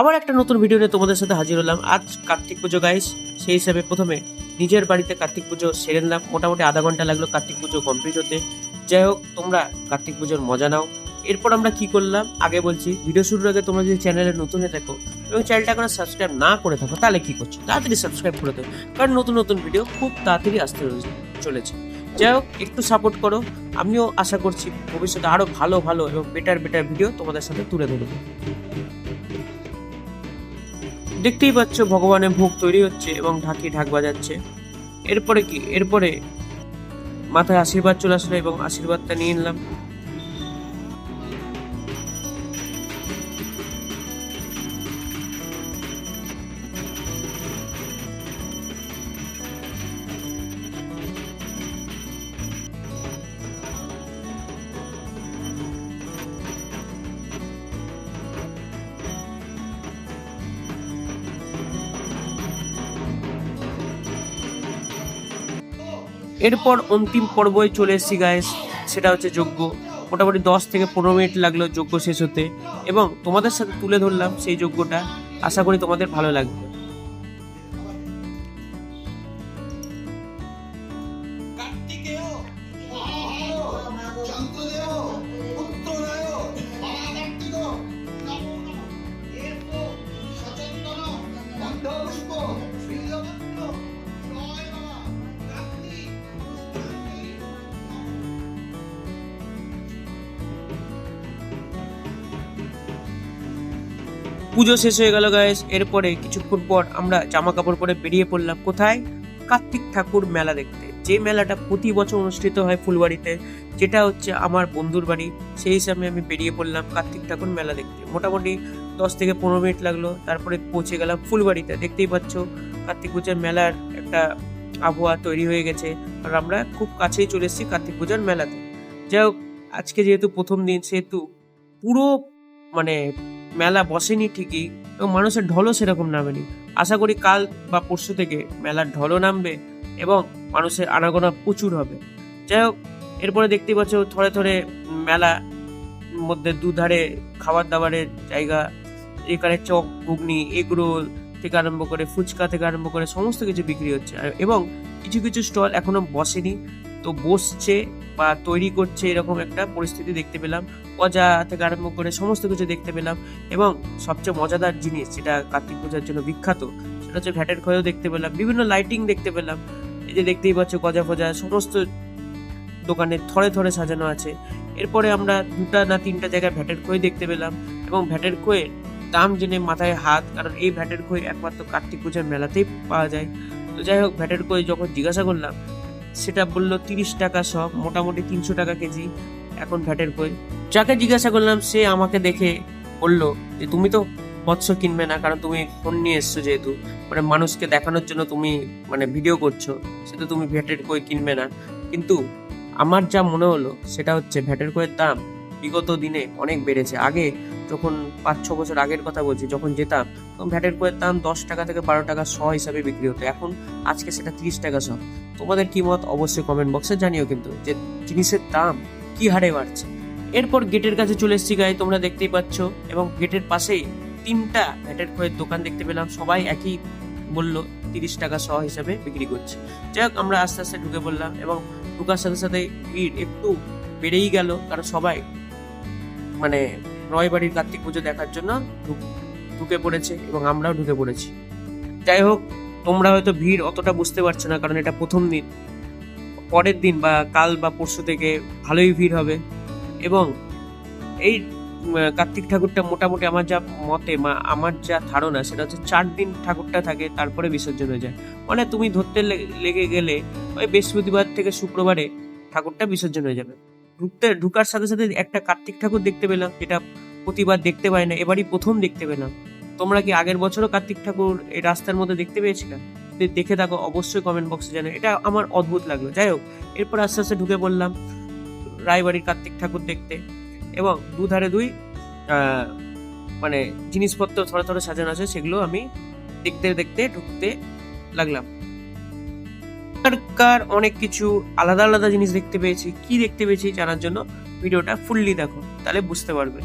আবার একটা নতুন ভিডিও নিয়ে তোমাদের সাথে হাজির হলাম। আজ কার্তিক পুজো গাইস সেই হিসাবে প্রথমে নিজের বাড়িতে কার্তিক পুজো সেরে নিলাম। মোটামুটি আধা ঘণ্টা লাগল কার্তিক পুজো কমপ্লিট হতে। যাই হোক, তোমরা কার্তিক পুজোর মজা নাও। এরপর আমরা কি করলাম? আগে বলছি ভিডিও শুরুর আগে তোমরা যদি চ্যানেলে নতুন হয়ে থাকো এবং চ্যানেলটা এখনও সাবস্ক্রাইব না করে থাকো, তাহলে কি করছ? তাড়াতাড়ি সাবস্ক্রাইব করে দেবো কারণ নতুন নতুন ভিডিও খুব তাড়াতাড়ি আসতে চলেছে। যাই হোক, একটু সাপোর্ট করো। আমিও আশা করছি ভবিষ্যতে আরও ভালো ভালো এবং বেটার বেটার ভিডিও তোমাদের সাথে তুলে ধরবো। দেখতেই পাচ্ছ ভগবানের ভোগ তৈরি হচ্ছে এবং ঢাকি ঢাক বাজাচ্ছে। এরপরে কি? এরপরে মাথায় আশীর্বাদ চলে আসলো এবং আশীর্বাদটা নিয়ে নিলাম। এরপর অন্তিম পর্বই চলে এসেছি গায়েস সেটা হচ্ছে যজ্ঞ। মোটামুটি দশ থেকে পনেরো মিনিট লাগল যজ্ঞ শেষ হতে। এবং তোমাদের সাথে তুলে ধরলাম সেই যজ্ঞটা। আশা করি তোমাদের ভালো লাগবে। পুজো শেষ হয়ে গেল গায়েস এরপরে কিছুক্ষণ পর আমরা জামা কাপড় পরে বেরিয়ে পড়লাম কোথায়? কার্তিক ঠাকুর মেলা দেখতে। যে মেলাটা প্রতি বছর অনুষ্ঠিত হয় ফুলবাড়িতে, যেটা হচ্ছে আমার বন্ধুর বাড়ি, সেই হিসাবে আমি বেরিয়ে পড়লাম কার্তিক ঠাকুর মেলা দেখতে। মোটামুটি দশ থেকে পনেরো মিনিট লাগল, তারপরে পৌঁছে গেলাম ফুলবাড়িতে। দেখতেই পাচ্ছ, কার্তিক পূজার মেলার একটা আবহাওয়া তৈরি হয়ে গেছে। আর আমরা খুব কাছেই চলে এসেছি কার্তিক পূজার মেলাতে। যাই হোক, আজকে যেহেতু প্রথম দিন, সেহেতু পুরো মানে মেলা বসেনি ঠিকই, এবং মানুষের ঢলও সেরকম নামেনি। আশা করি কাল বা পরশু থেকে মেলার ঢলও নামবে এবং মানুষের আনাগোনা প্রচুর হবে। যাই হোক, এরপরে দেখতেই পাচ্ছ থরে থরে মেলা মধ্যে দুধারে খাবার দাবারের জায়গা, এখানে চক ঘুগনি এগরোল থেকে আরম্ভ করে ফুচকা থেকে আরম্ভ করে সমস্ত কিছু বিক্রি হচ্ছে। এবং কিছু কিছু স্টল এখনও বসেনি, তো বসছে বা তৈরি করছে এরকম একটা পরিস্থিতি দেখতে পেলাম। গজা থেকে আরম্ভ করে সমস্ত কিছু দেখতে পেলাম এবং সবচেয়ে মজাদার জিনিস যেটা কার্তিক পূজার জন্য বিখ্যাত, সেটা হচ্ছে ভ্যাটের খয়েও দেখতে পেলাম, বিভিন্ন লাইটিং দেখতে পেলাম। এই যে দেখতেই পাচ্ছ গজা ফজা, সমস্ত দোকানে থরে থরে সাজানো আছে। এরপরে আমরা দুটা না তিনটা জায়গায় ভ্যাটের খই দেখতে পেলাম এবং ভ্যাটের খইয়ের দাম জেনে মাথায় হাত, কারণ এই ভ্যাটের খই একমাত্র কার্তিক পূজার মেলাতেই পাওয়া যায়। তো যাই হোক ভ্যাটের খই যখন জিজ্ঞাসা করলাম সেটা বলল, তিরিশ টাকা সব মোটামুটি তিনশো টাকা কেজি, এখন ভ্যাটের খই যাকে জিজ্ঞাসা করলাম, সে আমাকে দেখে বলল যে, তুমি তো মৎস্য কিনবে না, কারণ তুমি ফোন নিয়ে এসছো যেহেতু। মানে মানুষকে দেখানোর জন্য তুমি মানে ভিডিও করছ সেটা তুমি ভ্যাটের কই কিনবে না। কিন্তু আমার যা মনে হলো, সেটা হচ্ছে ভ্যাটের কইয়ের দাম বিগত দিনে অনেক বেড়েছে। আগে যখন পাঁচ, ছ বছর আগের কথা বলছি, যখন যেতাম, তখন ভ্যাটের কইয়ের দাম দশ টাকা থেকে বারো টাকা শ হিসাবে বিক্রি হতো। এখন আজকে সেটা তিরিশ টাকা শ। তোমাদের কি মত? অবশ্যই কমেন্ট বক্সে জানিও কিন্তু যে জিনিসের দাম কি হারে বাড়ছে। এরপর গেটের কাছে চলে এসেছি গায়ে তোমরা দেখতেই পাচ্ছ এবং গেটের পাশেই তিনটা ভ্যাটের খয়ের দোকান দেখতে পেলাম। সবাই একই বলল তিরিশ টাকা শ হিসাবে বিক্রি করছে। যাই হোক, আমরা আস্তে আস্তে ঢুকে পড়লাম এবং ঢুকার সাথে সাথে ভিড় একটু বেড়েই গেল। কারণ সবাই মানে রয়বাড়ির কার্তিক পুজো দেখার জন্য ঢুকে পড়েছে এবং আমরাও ঢুকে পড়েছি। যাই হোক, তোমরা হয়তো ভিড় অতটা বুঝতে পারছ না, কারণ এটা প্রথম দিন। পরের দিন বা কাল বা পরশু থেকে ভালোই ভিড় হবে। এবং এই কার্তিক ঠাকুরটা মোটামুটি আমার যা মতে মা আমার যা ধারণা, সেটা হচ্ছে চার দিন ঠাকুরটা থাকে, তারপরে বিসর্জন হয়ে যায়। মানে তুমি ধরতে লেগে গেলে ওই বৃহস্পতিবার থেকে শুক্রবারে ঠাকুরটা বিসর্জন হয়ে যাবে। ঢুকতে, ঢুকার সাথে সাথে একটা কার্তিক ঠাকুর দেখতে পেলাম, যেটা প্রতিবার দেখতে পাই না, এবারই প্রথম দেখতে পেলাম। তোমরা কি আগের বছরও কার্তিক ঠাকুর এই রাস্তার মধ্যে দেখতে পেয়েছিলে? দেখে থাকো, অবশ্যই কমেন্ট বক্সে জানো এটা আমার অদ্ভুত লাগল। যাই হোক, এরপর আস্তে আস্তে ঢুকে পড়লাম রায়বাড়ির কার্তিক ঠাকুর দেখতে এবং দুধারে দুই মানে জিনিসপত্র থরে থরে সাজানো আছে, সেগুলো আমি দেখতে দেখতে ঢুকতে লাগলাম। এখানকার অনেক কিছু আলাদা আলাদা জিনিস দেখতে পেয়েছি। কি দেখতে পেয়েছি জানার জন্য ভিডিওটা ফুললি দেখো, তাহলে বুঝতে পারবে।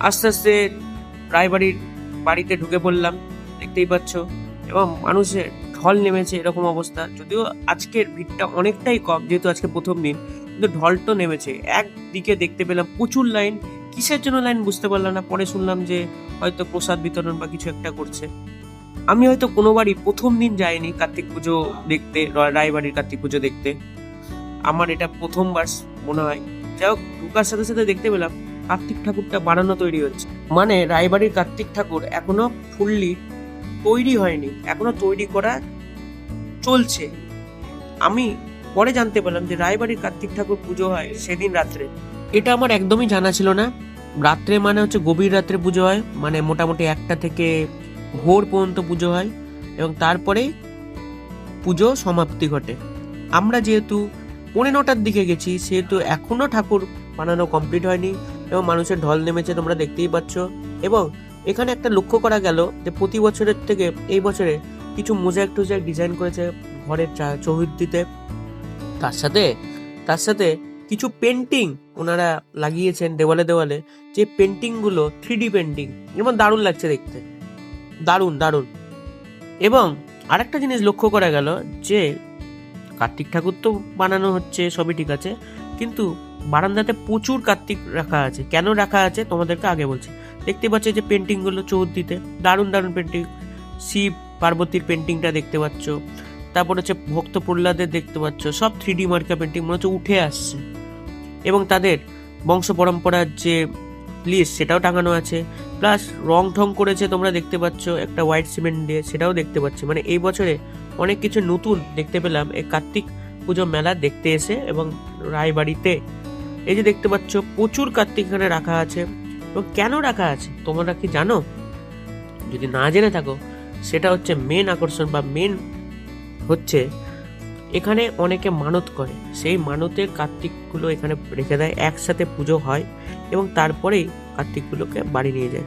আস্তে আস্তে রায়বাড়ির বাড়িতে ঢুকে পড়লাম, দেখতেই পাচ্ছ। এবং মানুষের ঢল নেমেছে এরকম অবস্থা। যদিও আজকের ভিড়টা অনেকটাই কম, যেহেতু আজকে প্রথম দিন, কিন্তু ঢল তো নেমেছে। একদিকে দেখতে পেলাম প্রচুর লাইন। কিসের জন্য লাইন বুঝতে পারলাম না। পরে শুনলাম যে হয়তো প্রসাদ বিতরণ বা কিছু একটা করছে। আমি হয়তো কোনোবারই প্রথম দিন যাইনি কার্তিক পুজো দেখতে রায়বাড়ির কার্তিক পুজো দেখতে। আমার এটা প্রথমবার মনে হয়। যাই হোক, ঢুকার সাথে সাথে দেখতে পেলাম কার্তিক ঠাকুরটা বানানো তৈরি হচ্ছে। মানে রায়বাড়ির কার্তিক ঠাকুর এখনও ফুললি তৈরি হয়নি, এখনও তৈরি করা চলছে। আমি পরে জানতে পারলাম যে রায়বাড়ির কার্তিক ঠাকুর পুজো হয় সেদিন রাত্রে। এটা আমার একদমই জানা ছিল না। রাত্রে মানে হচ্ছে গভীর রাত্রে পুজো হয় মানে মোটামুটি একটা থেকে ভোর পর্যন্ত পুজো হয় এবং তারপরেই পুজো সমাপ্তি ঘটে। আমরা যেহেতু পৌনে নটার দিকে গেছি, সেহেতু এখনও ঠাকুর বানানো কমপ্লিট হয়নি। এবং মানুষের ঢল নেমেছে, তোমরা দেখতেই পাচ্ছ। এবং এখানে একটা লক্ষ্য করা গেল যে প্রতি বছরের থেকে এই বছরে কিছু মোজাইক টোজাইক ডিজাইন করেছে ঘরের চৌহদ্দিতে। তার সাথে তার সাথে কিছু পেন্টিং ওনারা লাগিয়েছেন দেওয়ালে দেওয়ালে, যে পেন্টিংগুলো থ্রি ডি পেন্টিং। যেমন দারুণ লাগছে দেখতে। দারুণ দারুণ। এবং আরেকটা জিনিস লক্ষ্য করা গেল যে কার্তিক ঠাকুর তো বানানো হচ্ছে, সবই ঠিক আছে। কিন্তু বারান্দাতে প্রচুর কার্তিক রাখা আছে। কেন রাখা আছে? তোমাদেরকে আগে বলছি। দেখতে পাচ্ছ যে পেন্টিংগুলো চৌদ্দিতে দারুণ দারুণ পেন্টিং শিব, পার্বতীর পেন্টিংটা দেখতে পাচ্ছ। তারপর হচ্ছে ভক্ত প্রহ্লাদের দেখতে পাচ্ছ। সব থ্রি ডি মার্কা পেন্টিং মনে হচ্ছে উঠে আসছে। এবং তাদের বংশ পরম্পরার যে লিস্ট সেটাও টাঙানো আছে। প্লাস রং ঠং করেছে তোমরা দেখতে পাচ্ছ। একটা হোয়াইট সিমেন্ট দিয়ে সেটাও দেখতে পাচ্ছি। মানে এই বছরে অনেক কিছু নতুন দেখতে পেলাম। এই কার্তিক পুজো মেলা দেখতে এসে এবং রায়বাড়িতে এই যে দেখতে পাচ্ছ, প্রচুর কার্তিক এখানে রাখা আছে। এবং কেন রাখা আছে? তোমরা কি জানো? যদি না জেনে থাকো, সেটা হচ্ছে মেন আকর্ষণ বা মেন হচ্ছে, এখানে অনেকে মানত করে। সেই মানতের কার্তিকগুলো এখানে রেখে দেয়, একসাথে পুজো হয় এবং তারপরেই কার্তিকগুলোকে বাড়ি নিয়ে যায়।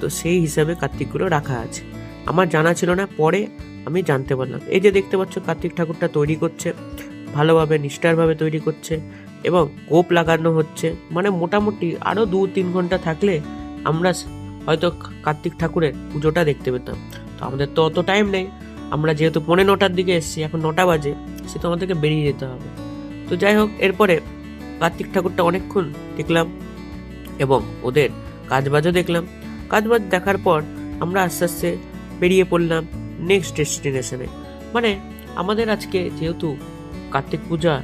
তো সেই হিসাবে কার্তিকগুলো রাখা আছে। আমার জানা ছিল না, পরে আমি জানতে পারলাম। এই যে দেখতে পাচ্ছ, কার্তিক ঠাকুরটা তৈরি করছে, ভালোভাবে, নিষ্ঠারভাবে তৈরি করছে। এবং কোপ লাগানো হচ্ছে। মানে মোটামুটি আরও দু তিন ঘণ্টা থাকলে আমরা হয়তো কার্তিক ঠাকুরের পুজোটা দেখতে পেতাম। তো আমাদের তো অত টাইম নেই। আমরা যেহেতু পৌনে নটার দিকে এসেছি, এখন নটা বাজে, সে তো আমাদেরকে বেরিয়ে যেতে হবে। তো যাই হোক, এরপরে কার্তিক ঠাকুরটা অনেকক্ষণ দেখলাম এবং ওদের কাজবাজও দেখলাম। কাজবাজ দেখার পর আমরা আস্তে আস্তে বেরিয়ে পড়লাম নেক্সট ডেস্টিনেশনে মানে আমাদের আজকে যেহেতু কার্তিক পূজা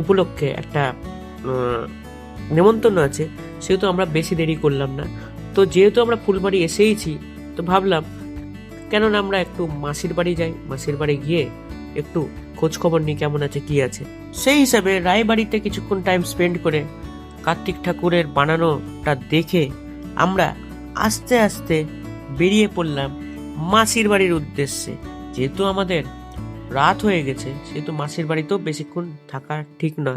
উপলক্ষে একটা নেমন্তন্ন আছে, সেহেতু আমরা বেশি দেরি করলাম না। তো যেহেতু আমরা ফুলবাড়ি এসেইছি, তো ভাবলাম কেননা আমরা একটু মাসির বাড়ি যাই, মাসির বাড়ি গিয়ে একটু খোঁজখবর নিই কেমন আছে, কি আছে। সেই হিসাবে রায়বাড়িতে কিছুক্ষণ টাইম স্পেন্ড করে কার্তিক ঠাকুরের বানানোটা দেখে আমরা আস্তে আস্তে বেরিয়ে পড়লাম মাসির বাড়ির উদ্দেশ্যে। যেহেতু আমাদের রাত হয়ে গেছে, সেহেতু মাসির বাড়িতেও বেশিক্ষণ থাকা ঠিক না।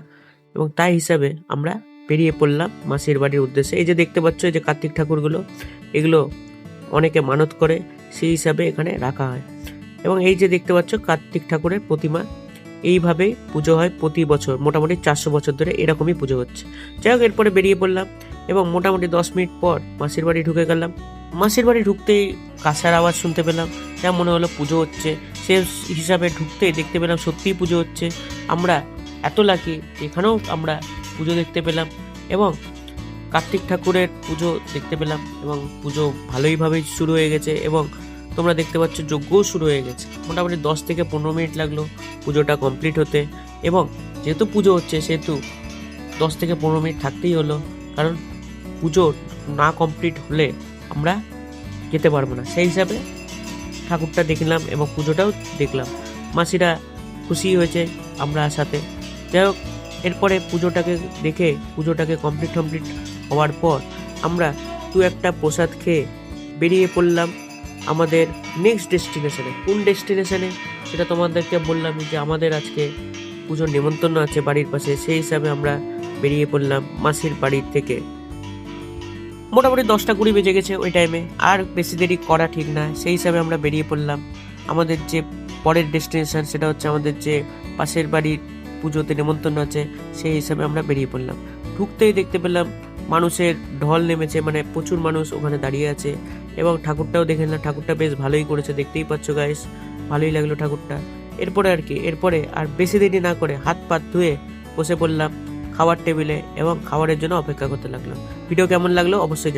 এবং তাই হিসাবে আমরা বেরিয়ে পড়লাম মাসির বাড়ির উদ্দেশ্যে। এই যে দেখতে পাচ্ছ, এই যে কার্তিক ঠাকুরগুলো, এগুলো অনেকে মানত করে, সেই হিসাবে এখানে রাখা হয়। এবং এই যে দেখতে পাচ্ছ, কার্তিক ঠাকুরের প্রতিমা এইভাবেই পুজো হয় প্রতি বছর, মোটামুটি চারশো বছর ধরে এরকমই পুজো হচ্ছে। যাই হোক, এরপরে বেরিয়ে পড়লাম এবং মোটামুটি দশ মিনিট পর মাসির বাড়ি ঢুকে গেলাম। মাসির বাড়ি ঢুকতেই কাঁসার আওয়াজ শুনতে পেলাম। যা মনে হলো পুজো হচ্ছে। সে হিসাবে ঢুকতেই দেখতে পেলাম সত্যিই পুজো হচ্ছে। আমরা এত লাকি, এখানেও আমরা পুজো দেখতে পেলাম এবং কার্তিক ঠাকুরের পুজো দেখতে পেলাম এবং পুজো ভালোইভাবেই শুরু হয়ে গেছে এবং তোমরা দেখতে পাচ্ছ যজ্ঞও শুরু হয়ে গেছে। মোটামুটি দশ থেকে পনেরো মিনিট লাগল পুজোটা কমপ্লিট হতে এবং যেহেতু পুজো হচ্ছে, সেহেতু দশ থেকে পনেরো মিনিট থাকতেই হলো। কারণ পুজো না কমপ্লিট হলে আমরা যেতে পারব না। সেই হিসাবে ঠাকুরটা দেখলাম এবং পুজোটাও দেখলাম। মাসিরা খুশি হয়েছে আমরা সাথে। যাই হোক, এরপরে পুজোটাকে দেখে, পুজোটাকে কমপ্লিট কমপ্লিট হওয়ার পর আমরা দু একটা প্রসাদ খেয়ে বেরিয়ে পড়লাম আমাদের নেক্সট ডেস্টিনেশনে কোন ডেস্টিনেশনে সেটা তোমাদেরকে বললাম যে আমাদের আজকে পুজোর নেমন্তন্ন আছে বাড়ির পাশে। সেই হিসাবে আমরা বেরিয়ে পড়লাম মাসির বাড়ির থেকে। মোটামুটি দশটা কুড়ি বেজে গেছে ওই টাইমে আর বেশি দেরি করা ঠিক না সেই হিসাবে আমরা বেরিয়ে পড়লাম। আমাদের যে পরের ডেস্টিনেশান সেটা হচ্ছে আমাদের যে পাশের বাড়ির পুজোতে নেমন্তন্ন আছে, সেই হিসাবে আমরা বেরিয়ে পড়লাম। ঢুকতেই দেখতে পেলাম মানুষের ঢল নেমেছে মানে প্রচুর মানুষ ওখানে দাঁড়িয়ে আছে এবং ঠাকুরটাও দেখে নিলাম। ঠাকুরটা বেশ ভালোই করেছে, দেখতেই পাচ্ছ গাইস ভালোই লাগল ঠাকুরটা। এরপরে আর কি, এরপরে আর বেশি দেরি না করে হাত পাত ধুয়ে বসে পড়লাম। খাবার টেবিলে এবং খাবারের জন্য অপেক্ষা করতে লাগল। ভিডিও কেমন লাগল? অবশ্যই